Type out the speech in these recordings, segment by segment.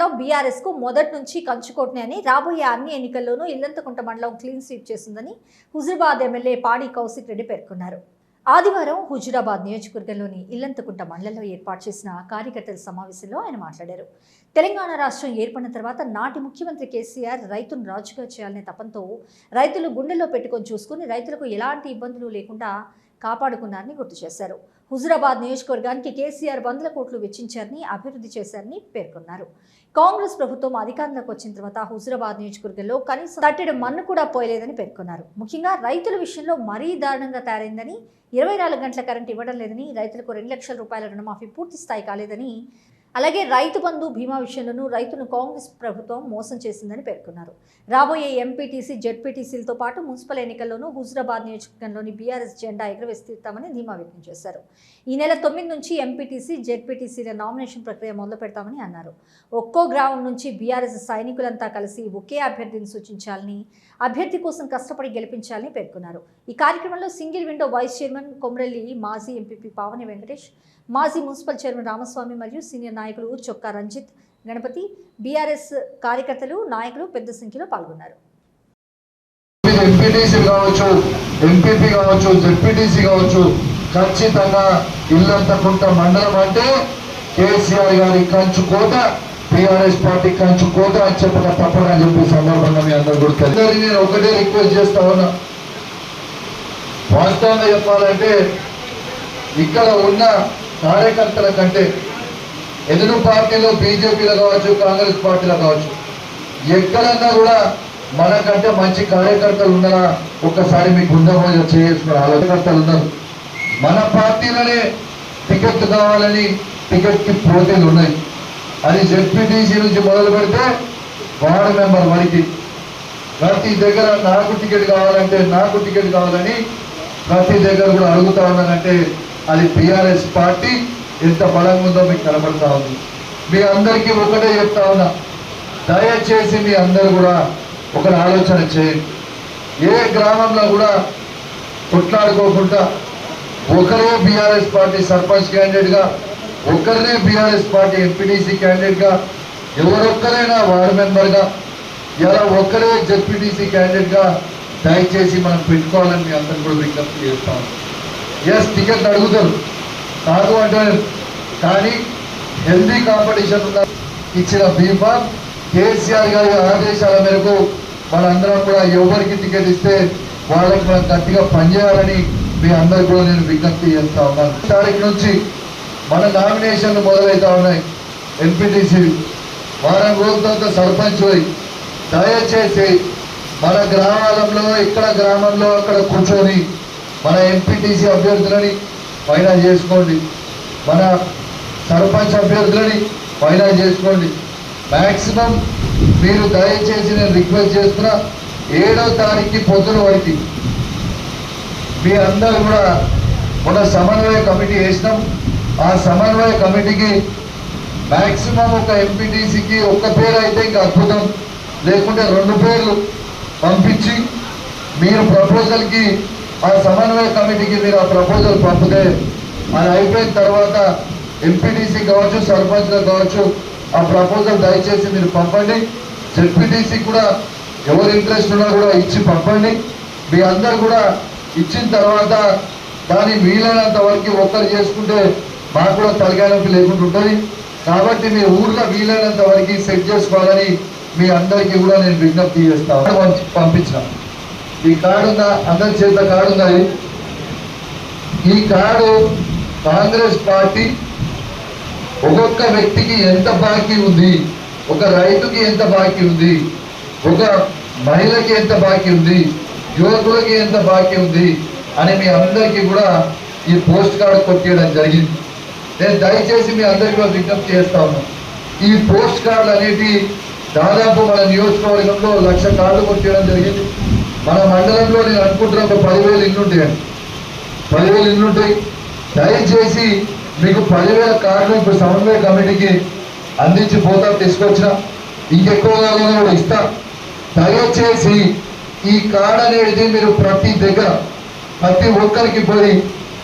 మండలం బీఆర్ఎస్కు మొదటి నుంచి కంచుకోటనే అని రాబోయే అన్ని ఎన్నికల్లోనూ ఇల్లంతకుంట మండలం క్లీన్ స్వీప్ చేసిందని హుజురాబాద్ ఎమ్మెల్యే పాడి కౌశిక్ రెడ్డి పేర్కొన్నారు. ఆదివారం హుజురాబాద్ నియోజకవర్గంలోని ఇల్లంతకుంట మండలంలో ఏర్పాటు చేసిన కార్యకర్తల సమావేశంలో ఆయన మాట్లాడారు. తెలంగాణ రాష్ట్రం ఏర్పడిన తర్వాత నాటి ముఖ్యమంత్రి కేసీఆర్ రైతును రాజుగా చేయాలనే తపంతో రైతులు గుండెల్లో పెట్టుకొని చూసుకుని రైతులకు ఎలాంటి ఇబ్బందులు లేకుండా కాపాడుకున్నారని గుర్తు చేశారు. హుజురాబాద్ నియోజకవర్గానికి కేసీఆర్ వందల కోట్లు వెచ్చించారని అభివృద్ధి చేశారని పేర్కొన్నారు. కాంగ్రెస్ ప్రభుత్వం అధికారంలోకి వచ్చిన తర్వాత హుజురాబాద్ నియోజకవర్గంలో కనీసం తట్టెడు మన్ను కూడా పోయలేదని పేర్కొన్నారు. ముఖ్యంగా రైతుల విషయంలో మరీ దారుణంగా తయారైందని ఇరవై నాలుగు గంటల కరెంట్ ఇవ్వడం లేదని రైతులకు రెండు లక్షల రూపాయల రుణమాఫీ పూర్తి స్థాయి కాలేదని అలాగే రైతు బంధు బీమా విషయంలోనూ రైతును కాంగ్రెస్ ప్రభుత్వం మోసం చేసిందని పేర్కొన్నారు. రాబోయే ఎంపీటీసీ జెడ్పీటీసీలతో పాటు మున్సిపల్ ఎన్నికల్లోనూ హుజురాబాద్ నియోజకవర్గంలోని బీఆర్ఎస్ జెండా ఎగురవేస్తామని ధీమా వ్యక్తం చేశారు. ఈ నెల తొమ్మిది నుంచి ఎంపీటీసీ జెడ్పీటీసీల నామినేషన్ ప్రక్రియ మొదలు పెడతామని అన్నారు. ఒక్కో గ్రామం నుంచి బీఆర్ఎస్ సైనికులంతా కలిసి ఒకే అభ్యర్థిని సూచించాలని అభ్యర్థి కోసం కష్టపడి గెలిపించాలని పేర్కొన్నారు. ఈ కార్యక్రమంలో single window vice chairman Komarelli మాజీ ఎంపీపీ పావని వెంకటేష్ మాజీ మున్సిపల్ చైర్మన్ రామస్వామి మరియు సీనియర్ నాయకులు చొక్కా రంజిత్ గణపతి బీఆర్ఎస్ కార్యకర్తలు నాయకులు పెద్ద సంఖ్యలో పాల్గొన్నారు. ఎంపీటీసీ కావచ్చు ఎంపీపీ కావచ్చు జెడ్పీటీసీ కావచ్చు ఖచ్చితంగా ఇల్లంతకుంట మండలం అంటే కేసీఆర్ గారి కంచు కోట టీఆర్ఎస్ పార్టీ కంచు కోట అని చెప్పక తప్పదని చెప్పి సందర్భంగా మీ అందరూ గుర్తు నేను ఒకటే రిక్వెస్ట్ చేస్తా ఉన్నా. వాస్తవంగా చెప్పాలంటే ఇక్కడ ఉన్న కార్యకర్తల కంటే ఎదురు పార్టీలో బీజేపీలో కావచ్చు కాంగ్రెస్ పార్టీలో కావచ్చు? ఎక్కడన్నా కూడా మనకంటే మంచి కార్యకర్తలు ఉన్నారా ఒక్కసారి మీకు ఉందామో చేసుకున్న కార్యకర్తలు ఉన్నారు. మన పార్టీలోనే టికెట్ కావాలని టికెట్కి పోటీలు ఉన్నాయి. అది జెడ్పీటీసీ నుంచి మొదలు పెడితే వార్డు మెంబర్ వరకు ప్రతి దగ్గర నాకు టికెట్ కావాలంటే నాకు టికెట్ కావాలని ప్రతి దగ్గర కూడా అడుగుతా ఉన్నానంటే అది పిఆర్ఎస్ పార్టీ ఎంత బలంగా ఉందో మీకు కనబడతా ఉంది. మీ అందరికీ ఒకటే చెప్తా ఉన్నా. దయచేసి మీ అందరు కూడా ఒకరి ఆలోచన చేయండి. ఏ గ్రామంలో కూడా కొట్లాడుకోకుండా ఒకరే బీఆర్ఎస్ పార్టీ సర్పంచ్ క్యాండిడేట్గా ఒకరినే బీఆర్ఎస్ పార్టీ ఎంపీటీసీ క్యాండిడేట్గా ఎవరొక్కరైనా వార్డు మెంబర్గా ఇలా ఒక్కరే జెడ్పీటీసీ క్యాండిడేట్గా దయచేసి మనం పెట్టుకోవాలని మీ అందరూ కూడా విజ్ఞప్తి చేస్తాం ఎస్ టికెట్ అడుగుతారు. కాదు అంటే కానీ హెల్దీ కాంపిటీషన్ ఇచ్చిన బీఫా కేసీఆర్ గారి ఆదేశాల మేరకు మనందరం కూడా ఎవరికి టికెట్ ఇస్తే వాళ్ళకి మనం గట్టిగా పనిచేయాలని మీ అందరికి కూడా నేను విజ్ఞప్తి చేస్తా ఉన్నాను. తారీఖు నుంచి మన నామినేషన్లు మొదలవుతా ఉన్నాయి. ఎంపీటీసీ వారం రోజుల తర్వాత సర్పంచ్ దయచేసి మన గ్రామాలలో ఇక్కడ గ్రామంలో అక్కడ కూర్చొని మన ఎంపీటీసీ అభ్యర్థులని ఫైనల్ చేసుకోండి. మన సర్పంచ్ అభ్యర్థులని ఫైనల్ చేసుకోండి. మ్యాక్సిమం మీరు దయచేసి నేను రిక్వెస్ట్ చేస్తున్నా ఏడో తారీఖు పొద్దున వరకు మీ అందరూ కూడా మన సమన్వయ కమిటీ వేసినాం. ఆ సమన్వయ కమిటీకి మ్యాక్సిమం ఒక ఎంపీటీసీకి ఒక్క పేరు అయితే ఇంకా అద్భుతం. లేకుంటే రెండు పేర్లు పంపించి మీరు ప్రపోజల్కి ఆ సమన్వయ కమిటీకి మీరు ఆ ప్రపోజల్ పంపితే అది అయిపోయిన తర్వాత ఎంపీటీసీ కావచ్చు సర్పంచ్లకు కావచ్చు ఆ ప్రపోజల్ దయచేసి మీరు పంపండి. జెడ్పీటీసీ కూడా ఎవరు ఇంట్రెస్ట్ ఉన్నా కూడా ఇచ్చి పంపండి. మీ అందరు కూడా ఇచ్చిన తర్వాత దాన్ని వీలైనంత వరకు ఒక్కరు చేసుకుంటే మాకు కూడా తలకాయ లేకుండా ఉంటుంది. కాబట్టి మీ ఊర్లో వీలైనంత వరకు సెట్ చేసుకోవాలని మీ అందరికీ కూడా నేను విజ్ఞప్తి చేస్తాను పంపి- పంపించిన. ఈ కార్డు ఉందా? అందరి చేత కార్డు ఉన్నది ఈ కార్డు కాంగ్రెస్ పార్టీ ఒక్కొక్క వ్యక్తికి ఎంత బాకీ ఉంది? ఒక రైతుకి ఎంత బాకీ ఉంది? ఒక మహిళకి ఎంత బాకీ ఉంది? యువకులకి ఎంత బాకీ ఉంది? అని మీ అందరికీ కూడా ఈ పోస్ట్ కార్డు కొట్టేయడం జరిగింది. నేను దయచేసి మీ అందరికీ కూడా విజ్ఞప్తి చేస్తా ఉన్నాను ఈ పోస్ట్ కార్డులు అనేటి దాదాపు మన నియోజకవర్గంలో లక్ష కార్డులు కొట్టేయడం జరిగింది. మన మండలంలో నేను అనుకుంటున్నా ఒక పదివేలు ఇల్లు ఉంటాయండి పదివేలు ఇల్లు ఉంటాయి దయచేసి మీకు పదివేల కార్డులు ఇప్పుడు సమన్వయ కమిటీకి అందించి పోతా తీసుకొచ్చిన ఇంకెక్కువ కావాలన్నా కూడా ఇస్తా. దయచేసి ఈ కార్డు అనేది మీరు ప్రతి దగ్గర ప్రతి ఒక్కరికి పోయి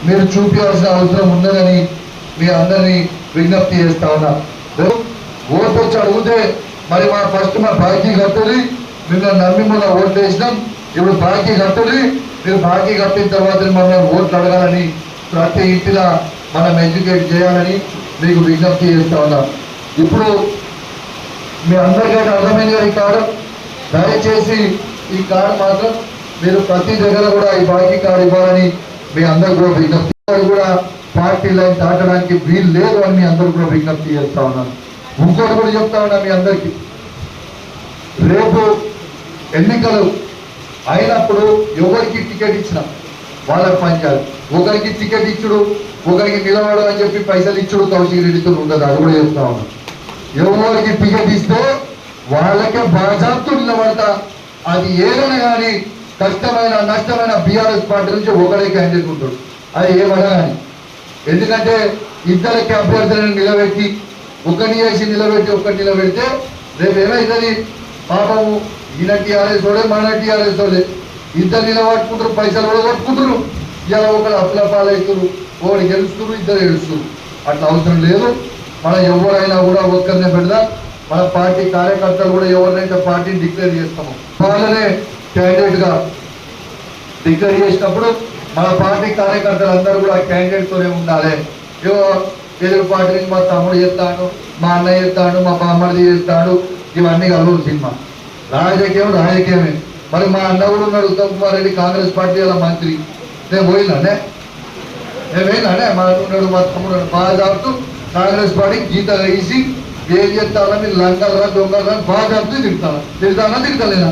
మీరు చూపించాల్సిన అవసరం ఉన్నదని మీ అందరినీ విజ్ఞప్తి చేస్తా ఉన్నా. ఓటు వచ్చి అడిగితే మరి మా ఫస్ట్ మా బాకీ కట్టుడి మిమ్మల్ని నమ్మి మొన్న ఓట్లు వేసినాం. ఇప్పుడు బాకీ కట్టుడి మీరు బాకీ కట్టిన తర్వాత మమ్మల్ని ఓట్లు అడగాలని ప్రతి ఇంటిలా మనం ఎడ్యుకేట్ చేయాలని మీకు విజ్ఞప్తి చేస్తా ఉన్నాం. ఇప్పుడు మీ అందరికీ అర్థమైంది కదా ఈ కార్డు? దయచేసి ఈ కార్డు మాత్రం మీరు ప్రతి దగ్గర కూడా ఈ బాకీ కార్డు ఇవ్వాలని మీ అందరు కూడా విజ్ఞప్తి కూడా పార్టీ లైన్ దాటడానికి వీలు లేదు అని మీ అందరు కూడా విజ్ఞప్తి చేస్తా ఉన్నాను ఇంకోటి కూడా చెప్తా ఉన్నా మీ అందరికీ. రేపు ఎన్నికలు అయినప్పుడు ఎవరికి టికెట్ ఇచ్చిన వాళ్ళకి పంచాలి ఒకరికి టికెట్ ఇచ్చుడు ఒకరికి నిలబడు అని చెప్పి పైసలు ఇచ్చుడు కౌశిక్ రెడ్డితో ఉండదు అది కూడా చెప్తా ఉన్నాను ఎవరికి టికెట్ ఇస్తే వాళ్ళకే బాజాప్తు నిలబడతా అది ఏదైనా కానీ కష్టమైన నష్టమైన బీఆర్ఎస్ పార్టీ నుంచి ఒకడే క్యాండిడేట్ ఉంటాడు. అది ఏమన్నా కానీ. ఎందుకంటే ఇద్దరికి అభ్యర్థులను నిలబెట్టి ఒకరిని వేసి నిలబెట్టి ఒకటి నిలబెడితే రేపు ఏమైతుంది? పాపము ఈయన టీఆర్ఎస్ వాడే మన టీఆర్ఎస్ వాడే ఇద్దరు నిలబట్టుకుంటారు పైసలు కూడా కొట్టుకుంటారు. ఇలా ఒకరు అప్పుల పాలవుతారు ఒకటి గెలుస్తున్నారు ఇద్దరు గెలుస్తున్నారు అట్లా అవసరం లేదు. మనం ఎవరైనా కూడా ఒక్కరినే పెడదాం. మన పార్టీ కార్యకర్తలు కూడా ఎవరినైతే పార్టీని డిక్లేర్ చేస్తాము వాళ్ళనే క్యాండిడేట్గా డిక్లేర్ చేసినప్పుడు మన పార్టీ కార్యకర్తలు అందరూ కూడా క్యాండిడేట్తోనే ఉండాలి. ఏదో ఎదురు పార్టీ మా తమ్ముడు చేస్తాడు మా అన్నయ్య చేస్తాడు మా బామ్మడిది చేస్తాడు ఇవన్నీ కలవరు సినిమా. రాజకీయం రాజకీయమే మరి మా అన్న కూడా ఉన్నాడు ఉత్తమ్ కుమార్ రెడ్డి కాంగ్రెస్ పార్టీ వాళ్ళ మంత్రి నేను పోయినానే నేను పోయినానే మా అన్న ఉన్నాడు మా తమ్ముడు ఉన్నాడు. బాగా చెప్తూ కాంగ్రెస్ పార్టీ గీత వేసి ఏం చేస్తారా మీరు లంకలరా దొంగలరా బాగా చెప్తూ తిడతాను తిడతానా తిడతలేనా